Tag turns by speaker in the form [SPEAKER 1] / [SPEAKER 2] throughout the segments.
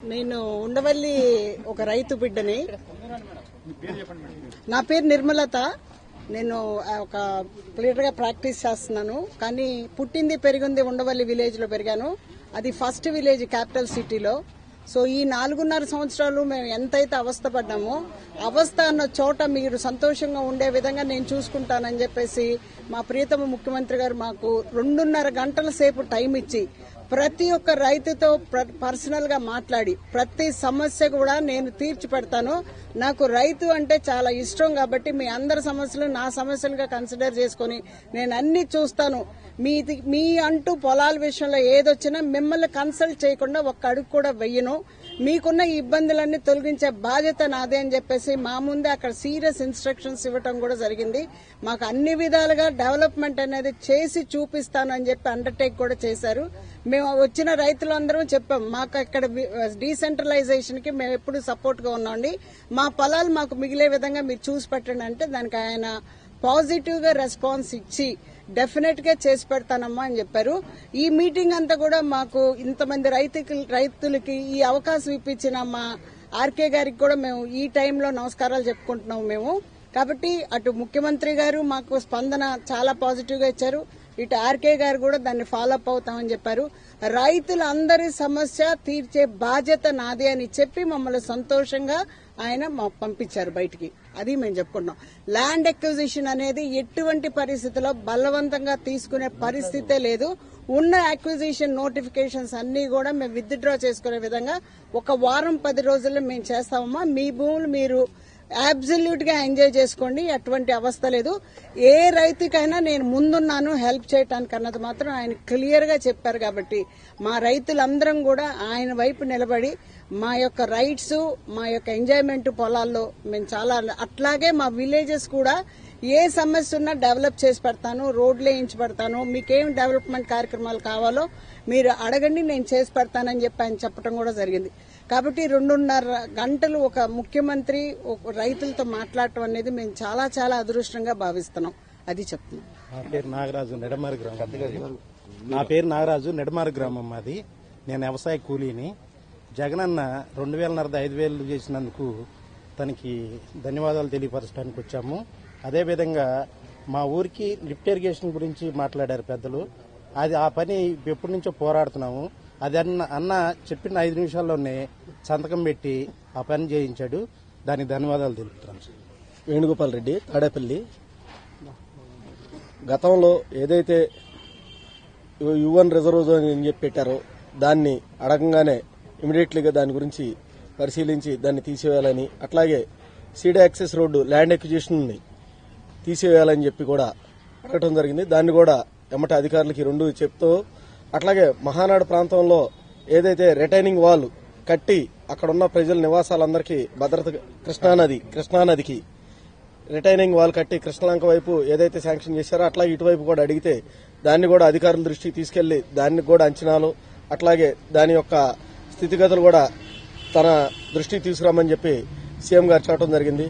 [SPEAKER 1] నేను ఉండవల్లి ఒక రైతు బిడ్డని. నా పేరు నిర్మలత. నేను ఒక ప్లేటర్గా ప్రాక్టీస్ చేస్తున్నాను. కానీ పుట్టింది పెరిగింది ఉండవల్లి విలేజ్లో పెరిగాను. అది ఫస్ట్ విలేజ్ క్యాపిటల్ సిటీలో. సో ఈ నాలుగున్నర సంవత్సరాలు మేము ఎంతైతే అవస్థపడ్డామో అవస్థ అన్న చోట మీరు సంతోషంగా ఉండే విధంగా నేను చూసుకుంటానని చెప్పేసి మా ప్రియతమ ముఖ్యమంత్రి గారు మాకు రెండున్నర గంటల సేపు టైం ఇచ్చి ప్రతి ఒక్క రైతుతో పర్సనల్గా మాట్లాడి ప్రతి సమస్య కూడా నేను తీర్చి పెడతాను నాకు రైతు అంటే చాలా ఇష్టం కాబట్టి మీ అందరి సమస్యలు నా సమస్యలుగా కన్సిడర్ చేసుకొని నేను అన్ని చూస్తాను. మీది మీ అంటూ పొలాల విషయంలో ఏదొచ్చినా మిమ్మల్ని కన్సల్ట్ చేయకుండా ఒక్క అడుగు కూడా వెయ్యను. మీకున్న ఈ ఇబ్బందులన్నీ తొలగించే బాధ్యత నాదే అని చెప్పేసి మా ముందే అక్కడ సీరియస్ ఇన్స్ట్రక్షన్స్ ఇవ్వటం కూడా జరిగింది. మాకు అన్ని విధాలుగా డెవలప్మెంట్ అనేది చేసి చూపిస్తాను అని చెప్పి అండర్టేక్ కూడా చేశారు. మేము వచ్చిన రైతులందరం చెప్పాం మాకు ఇక్కడ డీసెంట్రలైజేషన్కి మేము ఎప్పుడు సపోర్ట్గా ఉన్నామండి. మా పొలాలు మాకు మిగిలే విధంగా మీరు చూసి పెట్టండి అంటే దానికి ఆయన పాజిటివ్గా రెస్పాన్స్ ఇచ్చి డెఫినెట్గా చేసి పెడతానమ్మా అని చెప్పారు. ఈ మీటింగ్ అంతా కూడా మాకు ఇంతమంది రైతుకి రైతులకి ఈ అవకాశం ఇప్పించిన మా ఆర్కే గారికి కూడా మేము ఈ టైంలో నమస్కారాలు చెప్పుకుంటున్నాం మేము. కాబట్టి అటు ముఖ్యమంత్రి గారు మాకు స్పందన చాలా పాజిటివ్గా ఇచ్చారు. ఇటు ఆర్కే గారు కూడా దాన్ని ఫాలో అప్ అవుతామని చెప్పారు. రైతులందరి సమస్య తీర్చే బాధ్యత నాది అని చెప్పి మమ్మల్ని సంతోషంగా ఆయన మాకు పంపించారు బయటికి. అది మేము చెప్పుకుంటున్నాం. ల్యాండ్ ఎక్విజిషన్ అనేది ఎటువంటి పరిస్థితిలో బలవంతంగా తీసుకునే పరిస్థితే లేదు. ఉన్న అక్విజిషన్ నోటిఫికేషన్స్ అన్ని కూడా మేము విత్డ్రా చేసుకునే విధంగా ఒక వారం పది రోజుల్లో మేము చేస్తామమ్మా. మీ భూములు మీరు అబ్జల్యూట్గా ఎంజాయ్ చేసుకోండి. అటువంటి అవస్థ లేదు. ఏ రైతుకైనా నేను ముందున్నాను హెల్ప్ చేయటానికి అన్నది మాత్రం ఆయన క్లియర్గా చెప్పారు కాబట్టి మా రైతులందరం కూడా ఆయన వైపు నిలబడి మా యొక్క రైట్స్ మా యొక్క ఎంజాయ్మెంట్ పొలాల్లో మేము చాలా అట్లాగే మా విలేజెస్ కూడా ఏ సమస్య ఉన్నా డెవలప్ చేసి పెడతాను రోడ్లు వేయించి పెడతాను మీకేం డెవలప్మెంట్ కార్యక్రమాలు కావాలో మీరు అడగండి నేను చేసి పెడతానని చెప్పి ఆయన చెప్పడం కూడా జరిగింది. కాబట్టి రెండున్నర గంటలు ఒక ముఖ్యమంత్రి ఒక రైతులతో మాట్లాడటం అనేది మేము చాలా చాలా అదృష్టంగా భావిస్తున్నాం. అది చెప్తున్నాం.
[SPEAKER 2] నా పేరు నాగరాజు నెడమారు గ్రామం నా పేరు నాగరాజు నెడమారు గ్రామం మాది. నేను వ్యవసాయ కూలీని. జగనన్న రెండు వేల వేలన్నర ఐదు వేలు చేసినందుకు తనకి ధన్యవాదాలు తెలియపరచడానికి వచ్చాము. అదేవిధంగా మా ఊరికి లిఫ్ట్ ఇరిగేషన్ గురించి మాట్లాడారు పెద్దలు. అది ఆ పని ఎప్పటి నుంచో పోరాడుతున్నాము. అది అన్న అన్న చెప్పిన ఐదు నిమిషాల్లోనే సంతకం పెట్టి ఆ పని చేయించాడు. దానికి ధన్యవాదాలు తెలుపుతున్నాం సార్.
[SPEAKER 3] వేణుగోపాల్ రెడ్డి తాడేపల్లి. గతంలో ఏదైతే యువన్ రిజర్వ్ జోన్ అని చెప్పి పెట్టారో దాన్ని అడగంగానే ఇమీడియట్లీగా దాని గురించి పరిశీలించి దాన్ని తీసివేయాలని అట్లాగే CD access road land acquisition ఉంది తీసివేయాలని చెప్పి కూడా అడగటం జరిగింది. దాన్ని కూడా ఎమ్మటి అధికారులకి రెండు చెప్తూ అట్లాగే మహానాడు ప్రాంతంలో ఏదైతే రిటైనింగ్ వాల్ కట్టి అక్కడున్న ప్రజల నివాసాలందరికీ భద్రత కృష్ణానది కృష్ణానదికి రిటైనింగ్ వాల్ కట్టి కృష్ణలంక వైపు ఏదైతే శాంక్షన్ చేశారో అట్లా ఇటువైపు కూడా అడిగితే దాన్ని కూడా అధికారుల దృష్టికి తీసుకెళ్ళి దానికి కూడా అంచనాలు అట్లాగే దాని యొక్క స్థితిగతులు కూడా తన దృష్టికి తీసుకురామని చెప్పి సీఎం గారు చెప్పడం జరిగింది.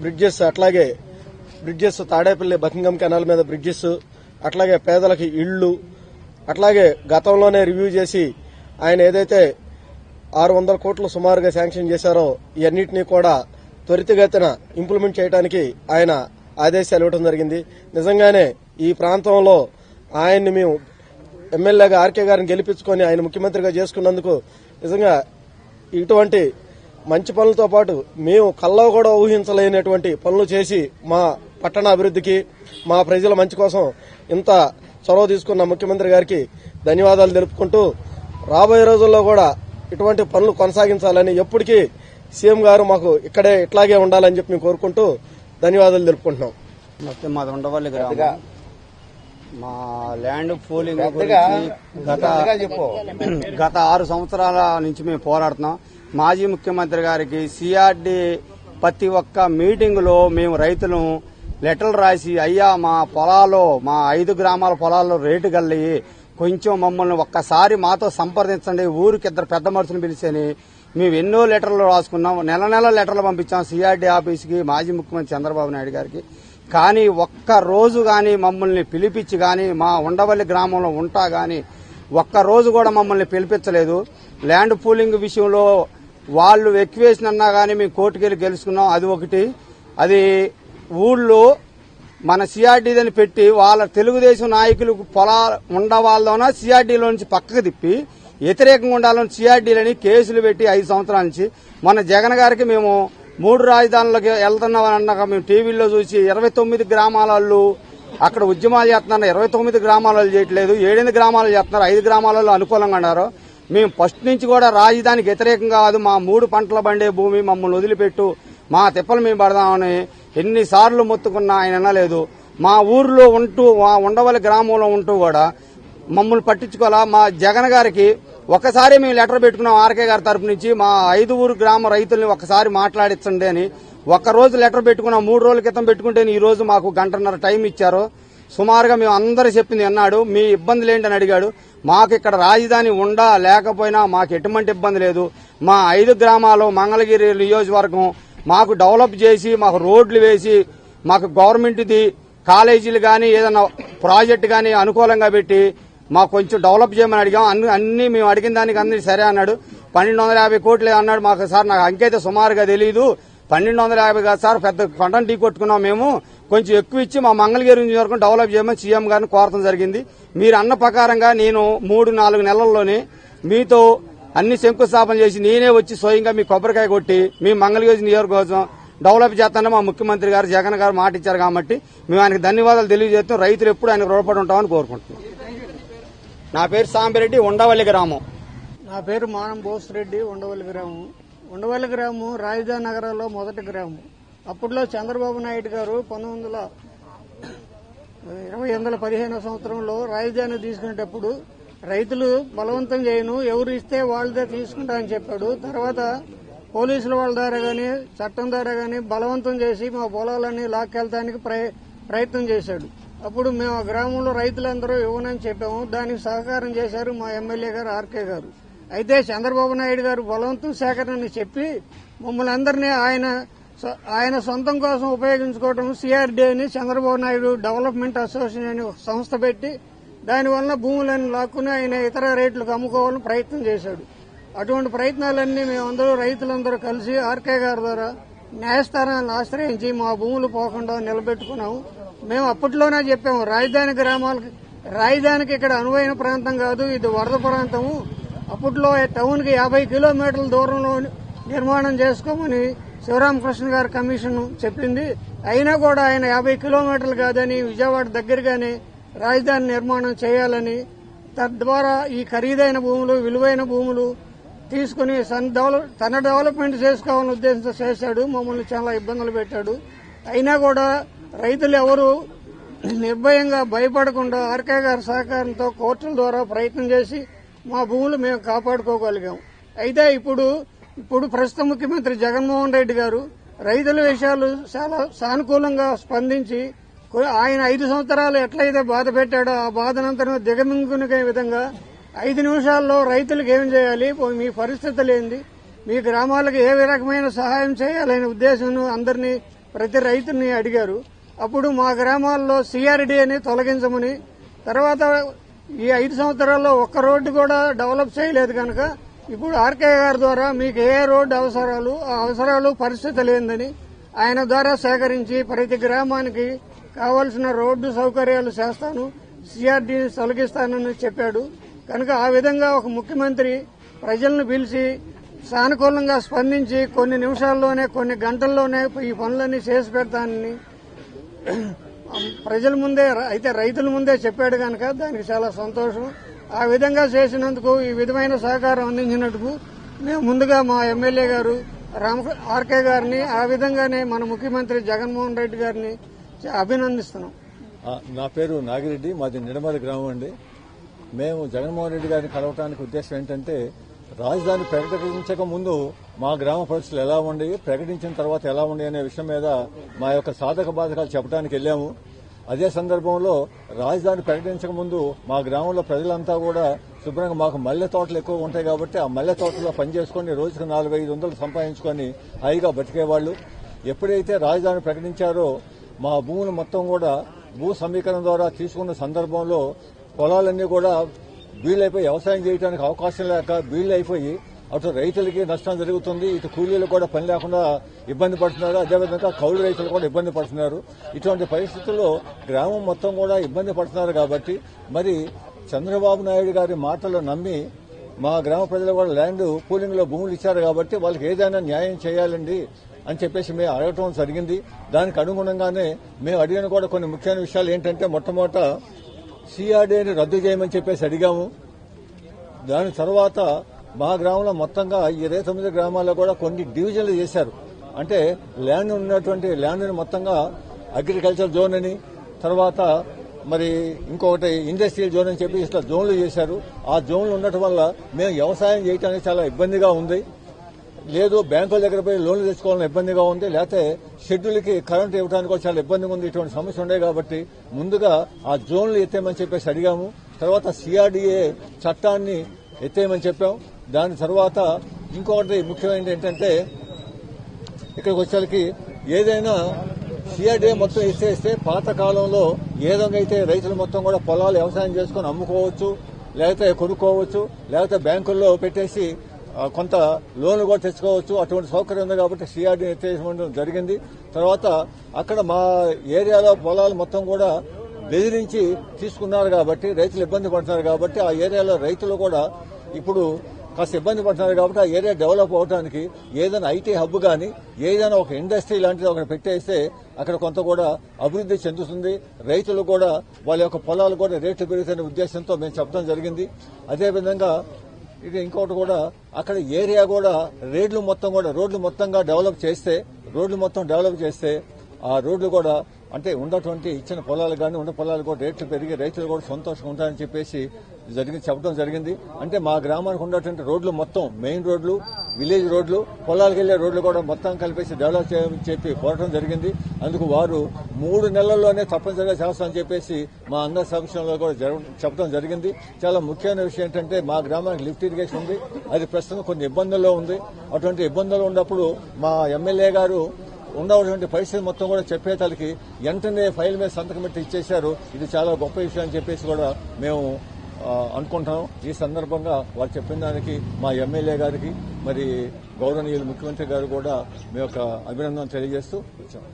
[SPEAKER 3] బ్రిడ్జెస్ అట్లాగే బ్రిడ్జెస్ తాడేపల్లి బకింగం కెనాల్ మీద బ్రిడ్జెస్ అట్లాగే పేదలకు ఇళ్ళు అట్లాగే గతంలోనే రివ్యూ చేసి ఆయన ఏదైతే ఆరు వందల కోట్లు సుమారుగా శాంక్షన్ చేశారో ఇవన్నింటినీ కూడా త్వరితగతిన ఇంప్లిమెంట్ చేయడానికి ఆయన ఆదేశాలు ఇవ్వడం జరిగింది. నిజంగానే ఈ ప్రాంతంలో ఆయన్ని మేము ఎమ్మెల్యేగా ఆర్కే గారిని గెలిపించుకొని ఆయన ముఖ్యమంత్రిగా చేసుకున్నందుకు నిజంగా ఇటువంటి మంచి పనులతో పాటు మేము కల్లో కూడా ఊహించలేనటువంటి పనులు చేసి మా పట్టణ అభివృద్ధికి మా ప్రజల మంచి కోసం ఇంత చొరవ తీసుకున్న ముఖ్యమంత్రి గారికి ధన్యవాదాలు తెలుపుకుంటూ రాబోయే రోజుల్లో కూడా ఇటువంటి పనులు కొనసాగించాలని ఎప్పటికీ సీఎం గారు మాకు ఇక్కడే ఇట్లాగే ఉండాలని చెప్పి మేము కోరుకుంటూ ధన్యవాదాలు తెలుపుకుంటున్నాం.
[SPEAKER 4] మొత్తం మాది ఉండవల్లి గ్రామం. మా ల్యాండ్ పోలింగ్ గురించి గత గత ఆరు సంవత్సరాల నుంచి మేము పోరాడుతున్నాం. మాజీ ముఖ్యమంత్రి గారికి సిఆర్డి ప్రతి ఒక్క మీటింగ్లో మేము రైతులు లెటర్లు రాసి అయ్యా మా పొలాల్లో మా ఐదు గ్రామాల పొలాల్లో రేటు గల్లి కొంచెం మమ్మల్ని ఒక్కసారి మాతో సంప్రదించండి ఊరికి ఇద్దరు పెద్ద మనుషులు పిలిచని. మేము ఎన్నో లెటర్లు రాసుకున్నాం నెల నెల లెటర్లు పంపించాం సిఆర్డీ ఆఫీస్కి మాజీ ముఖ్యమంత్రి చంద్రబాబు నాయుడు గారికి. కానీ ఒక్క రోజు కానీ మమ్మల్ని పిలిపించి కానీ మా ఉండవల్లి గ్రామంలో ఉంటా కానీ ఒక్క రోజు కూడా మమ్మల్ని పిలిపించలేదు. ల్యాండ్ పూలింగ్ విషయంలో వాళ్ళు ఎక్కువేసినన్నా అన్నా కానీ మేము కోర్టుకెళ్ళి గెలుచుకున్నాం. అది ఒకటి. అది ఊళ్ళో మన సిఆర్డీదని పెట్టి వాళ్ళ తెలుగుదేశం నాయకులకు పొలాలు ఉండవాళ్ళలోన సిఆర్డీలో నుంచి పక్కకు తిప్పి వ్యతిరేకంగా ఉండాలని సిఆర్డీలని కేసులు పెట్టి ఐదు సంవత్సరాల నుంచి మన జగన్ గారికి మేము మూడు రాజధానులకు వెళ్తున్నామని అన్నాక మేము టీవీలో చూసి ఇరవై తొమ్మిది గ్రామాలలో అక్కడ ఉద్యమాలు చేస్తున్నారు. ఇరవై తొమ్మిది గ్రామాలలో చేయట్లేదు. ఏడెనిమిది గ్రామాలు చేస్తున్నారు. ఐదు గ్రామాలలో అనుకూలంగా ఉన్నారు. మేము ఫస్ట్ నుంచి కూడా రాజధానికి వ్యతిరేకం కాదు. మా మూడు పంటల బండే భూమి మమ్మల్ని వదిలిపెట్టు. మా తిప్పలు మేము పడదామని ఎన్నిసార్లు మొత్తుకున్నా ఆయన వినలేదు మా ఊర్లో ఉంటూ మా ఉండవల్లి గ్రామంలో ఉంటూ కూడా మమ్మల్ని పట్టించుకోవాలా? మా జగన్ గారికి ఒకసారి మేము లెటర్ పెట్టుకున్నాం ఆర్కే గారి తరపు నుంచి. మా ఐదు ఊరు గ్రామ రైతుల్ని ఒకసారి మాట్లాడించండి అని. ఒక్క రోజు లెటర్ పెట్టుకున్నాం. మూడు రోజుల క్రితం పెట్టుకుంటే ఈ రోజు మాకు గంటన్నర టైం ఇచ్చారు. సుమారుగా మేము అందరూ చెప్పింది అన్నాడు మీ ఇబ్బందులు ఏంటని అడిగాడు. మాకు ఇక్కడ రాజధాని ఉండా లేకపోయినా మాకు ఎటువంటి ఇబ్బంది లేదు. మా ఐదు గ్రామాలు మంగళగిరి నియోజకవర్గం మాకు డెవలప్ చేసి మాకు రోడ్లు వేసి మాకు గవర్నమెంట్ది కాలేజీలు కానీ ఏదైనా ప్రాజెక్ట్ కానీ అనుకూలంగా పెట్టి మాకు కొంచెం డెవలప్ చేయమని అడిగాం. అన్ని అన్ని మేము అడిగిన దానికి అన్ని సరే అన్నాడు. పన్నెండు వందల యాభై కోట్లు అన్నాడు మాకు సార్. నాకు అంకైతే సుమారుగా తెలియదు పన్నెండు వందల యాభై కాదు సార్. పెద్ద కొండను ఢీ కొట్టుకున్నాం మేము. కొంచెం ఎక్కువ ఇచ్చి మా మంగళగిరి నియోజకవర్గం డెవలప్ చేయమని సీఎం గారిని కోరడం జరిగింది. మీరు అన్న ప్రకారంగా నేను మూడు నాలుగు నెలల్లోనే మీతో అన్ని శంకుస్థాపన చేసి నేనే వచ్చి స్వయంగా మీ కొబ్బరికాయ కొట్టి మీ మంగళగిరి నియోజకవర్గం డెవలప్ చేస్తానని మా ముఖ్యమంత్రి గారు జగన్ గారు మాట ఇచ్చారు కాబట్టి మేము ఆయనకు ధన్యవాదాలు తెలియజేస్తాం రైతులు ఎప్పుడు ఆయనకు రుణపడి ఉంటామని కోరుకుంటున్నాం. నా పేరు సాంబిరెడ్డి ఉండవల్లి గ్రామం.
[SPEAKER 5] నా పేరు మానం బోసిరెడ్డి ఉండవల్లి గ్రామం. ఉండవల్లి గ్రామం రాజధాని నగరంలో మొదటి గ్రామం. అప్పట్లో చంద్రబాబు నాయుడు గారు పంతొమ్మిది వందల ఇరవై వందల పదిహేను సంవత్సరంలో రాజధాని తీసుకునేటప్పుడు రైతులు బలవంతం చేయను ఎవరు ఇస్తే వాళ్ళదే తీసుకుంటా అని చెప్పాడు. తర్వాత పోలీసుల వాళ్ళ ద్వారా కానీ చట్టం ద్వారా కానీ బలవంతం చేసి మా పొలాలన్నీ లాక్కెళ్తానికి ప్రయ- ప్రయత్నం చేశాడు. అప్పుడు మేము ఆ గ్రామంలో రైతులందరూ ఇవ్వనని చెప్పాము. దానికి సహకారం చేశారు మా ఎమ్మెల్యే గారు ఆర్కే గారు. అయితే చంద్రబాబు నాయుడు గారు బలవంతం సేకరణ చెప్పి మమ్మల్ని అందరినీ ఆయన సొ- ఆయన సొంతం కోసం ఉపయోగించుకోవడం సిఆర్డీ అని చంద్రబాబు నాయుడు డెవలప్మెంట్ అసోసియేషన్ అని సంస్థ పెట్టి దానివల్ల భూములను లాక్కుని ఆయన ఇతర రేట్లకు అమ్ముకోవాలని ప్రయత్నం చేశాడు. అటువంటి ప్రయత్నాలన్నీ మేమందరూ రైతులందరూ కలిసి ఆర్కే గారి ద్వారా న్యాయస్థానాన్ని ఆశ్రయించి మా భూములు పోకుండా నిలబెట్టుకున్నాము. మేము అప్పట్లోనే చెప్పాము రాజధాని గ్రామాలకు రాజధానికి ఇక్కడ అనువైన ప్రాంతం కాదు ఇది వరద ప్రాంతము. అప్పట్లో టౌన్కి యాభై కిలోమీటర్ల దూరంలో నిర్మాణం చేసుకోమని శివరామకృష్ణ గారి కమిషన్ చెప్పింది. అయినా కూడా ఆయన యాభై కిలోమీటర్లు కాదని విజయవాడ దగ్గరగానే రాజధాని నిర్మాణం చేయాలని తద్వారా ఈ ఖరీదైన భూములు విలువైన భూములు తీసుకుని సన్ డెవలప్ తన డెవలప్మెంట్ చేసుకోవాలని ఉద్దేశంతో చేశాడు. మమ్మల్ని చాలా ఇబ్బందులు పెట్టాడు. అయినా కూడా రైతులు ఎవరు నిర్భయంగా భయపడకుండా ఆర్కే గారి సహకారంతో కోర్టుల ద్వారా ప్రయత్నం చేసి మా భూములు మేము కాపాడుకోగలిగాం. అయితే ఇప్పుడు ఇప్పుడు ప్రస్తుత ముఖ్యమంత్రి జగన్మోహన్ రెడ్డి గారు రైతుల విషయాలు చాలా సానుకూలంగా స్పందించి ఆయన ఐదు సంవత్సరాలు ఎట్లయితే బాధ పెట్టాడో ఆ బాధనంతరం దిగమింగునే విధంగా ఐదు నిమిషాల్లో రైతులకు ఏం చేయాలి? మీ పరిస్థితులు ఏంది మీ గ్రామాలకు ఏ రకమైన సహాయం చేయాలనే ఉద్దేశం అందరినీ ప్రతి రైతుని అడిగారు. అప్పుడు మా గ్రామాల్లో సిఆర్డీ అని తొలగించమని తర్వాత ఈ ఐదు సంవత్సరాల్లో ఒక్క రోడ్డు కూడా డెవలప్ చేయలేదు కనుక ఇప్పుడు ఆర్కే గారి ద్వారా మీకు ఏ రోడ్డు అవసరాలు ఆ అవసరాలు పరిస్థితులు ఏందని ఆయన ద్వారా సేకరించి ప్రతి గ్రామానికి కావాల్సిన రోడ్డు సౌకర్యాలు చేస్తాను సిఆర్డీని తొలగిస్తానని చెప్పాడు. కనుక ఆ విధంగా ఒక ముఖ్యమంత్రి ప్రజలను పిలిచి సానుకూలంగా స్పందించి కొన్ని నిమిషాల్లోనే కొన్ని గంటల్లోనే ఈ పనులన్నీ చేసి పెడతానని ప్రజల ముందే అయితే రైతుల ముందే చెప్పాడు కనుక దానికి చాలా సంతోషం. ఆ విధంగా చేసినందుకు ఈ విధమైన సహకారం అందించినందుకు మేము ముందుగా మా ఎమ్మెల్యే గారు రామ ఆర్కే గారిని ఆ విధంగానే మన ముఖ్యమంత్రి జగన్మోహన్ రెడ్డి గారిని అభినందిస్తున్నాం.
[SPEAKER 6] నా పేరు నాగిరెడ్డి మాది నిడమల గ్రామం అండి. మేము జగన్మోహన్ రెడ్డి గారిని కలవటానికి ఉద్దేశం ఏంటంటే రాజధాని ప్రకటించక ముందు మా గ్రామ పరిస్థితులు ఎలా ఉండేవి ప్రకటించిన తర్వాత ఎలా ఉండే అనే విషయం మీద మా యొక్క సాధక బాధకాలు చెప్పడానికి వెళ్ళాము. అదే సందర్భంలో రాజధాని ప్రకటించక ముందు మా గ్రామంలో ప్రజలంతా కూడా శుభ్రంగా మాకు మల్లె తోటలు ఎక్కువ ఉంటాయి కాబట్టి ఆ మల్లె తోటలో పనిచేసుకుని రోజుకు నాలుగు ఐదు వందలు సంపాదించుకొని హాయిగా బతికేవాళ్ళు. ఎప్పుడైతే రాజధాని ప్రకటించారో మా భూములు మొత్తం కూడా భూ సమీకరణ ద్వారా తీసుకున్న సందర్భంలో పొలాలన్నీ కూడా బీళ్ళైపోయి వ్యవసాయం చేయడానికి అవకాశం లేక బీళ్ళైపోయి అటు రైతులకి నష్టం జరుగుతుంది ఇటు కూలీలు కూడా పని లేకుండా ఇబ్బంది పడుతున్నారు. అదేవిధంగా కౌలు రైతులు కూడా ఇబ్బంది పడుతున్నారు. ఇటువంటి పరిస్థితుల్లో గ్రామం మొత్తం కూడా ఇబ్బంది పడుతున్నారు కాబట్టి మరి చంద్రబాబు నాయుడు గారి మాటలు నమ్మి మా గ్రామ ప్రజలు కూడా ల్యాండ్ పూలింగ్లో భూములు ఇచ్చారు కాబట్టి వాళ్ళకి ఏదైనా న్యాయం చేయాలండి. అని చెప్పేసి మేము అడగటం జరిగింది. దానికి అనుగుణంగానే మేము అడిగిన కూడా కొన్ని ముఖ్యమైన విషయాలు ఏంటంటే మొట్టమొదట సిఆర్డీని రద్దు చేయమని చెప్పేసి అడిగాము. దాని తర్వాత మా గ్రామంలో మొత్తంగా ఇరవై తొమ్మిది గ్రామాల్లో కూడా కొన్ని డివిజన్లు చేశారు. అంటే ల్యాండ్ ఉన్నటువంటి ల్యాండ్ని మొత్తంగా అగ్రికల్చర్ జోన్ అని తర్వాత మరి ఇంకొకటి ఇండస్ట్రియల్ జోన్ అని చెప్పి ఇట్లా జోన్లు చేశారు. ఆ జోన్లు ఉండటం వల్ల మేము వ్యవసాయం చేయడానికి చాలా ఇబ్బందిగా ఉంది. లేదు బ్యాంకుల దగ్గర పోయి లోన్లు తెచ్చుకోవాలని ఇబ్బందిగా ఉంది. లేకపోతే షెడ్యూల్కి కరెంట్ ఇవ్వడానికి చాలా ఇబ్బందిగా ఉంది. ఇటువంటి సమస్య ఉండే కాబట్టి ముందుగా ఆ జోన్లు ఎత్తేయమని చెప్పేసి అడిగాము. తర్వాత సిఆర్డీఏ చట్టాన్ని ఎత్తేయమని చెప్పాం. దాని తర్వాత ఇంకొకటి ముఖ్యమైనది ఏంటంటే ఇక్కడికి వచ్చేసరికి ఏదైనా సిఆర్డీఏ మొత్తం ఇచ్చేస్తే పాత కాలంలో ఏదైతే అయితే రైతులు మొత్తం కూడా పొలాలు వ్యవసాయం చేసుకుని అమ్ముకోవచ్చు లేకపోతే కొనుక్కోవచ్చు లేకపోతే బ్యాంకుల్లో పెట్టేసి కొంత లోన్లు కూడా తెచ్చుకోవచ్చు. అటువంటి సౌకర్యం ఉంది కాబట్టి సిఆర్డీ ఎత్తేయడం జరిగింది. తర్వాత అక్కడ మా ఏరియాలో పొలాలు మొత్తం కూడా బెదిరించి తీసుకున్నారు కాబట్టి రైతులు ఇబ్బంది పడుతున్నారు కాబట్టి ఆ ఏరియాలో రైతులు కూడా ఇప్పుడు కాస్త ఇబ్బంది పడుతున్నారు కాబట్టి ఆ ఏరియా డెవలప్ అవడానికి ఏదైనా ఐటీ హబ్ కానీ ఏదైనా ఒక ఇండస్ట్రీ లాంటిది ఒకటి పెట్టేస్తే అక్కడ కొంత కూడా అభివృద్ధి చెందుతుంది. రైతులు కూడా వాళ్ళ యొక్క పొలాలు కూడా రేట్లు పెరుగుతున్న ఉద్దేశంతో మేము చెప్పడం జరిగింది. అదేవిధంగా ఇది ఇంకోటి కూడా అక్కడ ఏరియా కూడా రోడ్లు మొత్తం కూడా రోడ్లు మొత్తంగా డెవలప్ చేస్తే రోడ్లు మొత్తం డెవలప్ చేస్తే ఆ రోడ్లు కూడా అంటే ఉన్నటువంటి ఇచ్చిన పొలాలు కానీ ఉన్న పొలాలు కూడా రేట్లు పెరిగి రైతులు కూడా సంతోషంగా ఉంటారని చెప్పేసి జరిగింది చెప్పడం జరిగింది. అంటే మా గ్రామానికి ఉన్నటువంటి రోడ్లు మొత్తం మెయిన్ రోడ్లు విలేజ్ రోడ్లు పొలాలకు వెళ్ళే రోడ్లు కూడా మొత్తం కలిపేసి డెవలప్ చేయమని చెప్పి కోరటం జరిగింది. అందుకు వారు మూడు నెలల్లోనే తప్పనిసరిగా చేస్తామని చెప్పేసి మా అందరి సమక్షంలో కూడా చెప్పడం జరిగింది. చాలా ముఖ్యమైన విషయం ఏంటంటే మా గ్రామానికి లిఫ్ట్ ఇరిగేషన్ ఉంది. అది ప్రస్తుతం కొన్ని ఇబ్బందుల్లో ఉంది. అటువంటి ఇబ్బందులు ఉన్నప్పుడు మా ఎమ్మెల్యే గారు ఉండవటువంటి పరిస్థితి మొత్తం కూడా చెప్పేతలకి వెంటనే ఫైల్ మీద సంతకం పెట్టి ఇచ్చేశారు. ఇది చాలా గొప్ప విషయం అని చెప్పేసి కూడా మేము అనుకుంటున్నాం. ఈ సందర్భంగా వారు చెప్పిన దానికి మా ఎమ్మెల్యే గారికి మరి గౌరవనీయులు ముఖ్యమంత్రి గారు కూడా మీ యొక్క అభినందన తెలియజేస్తూ వచ్చాం.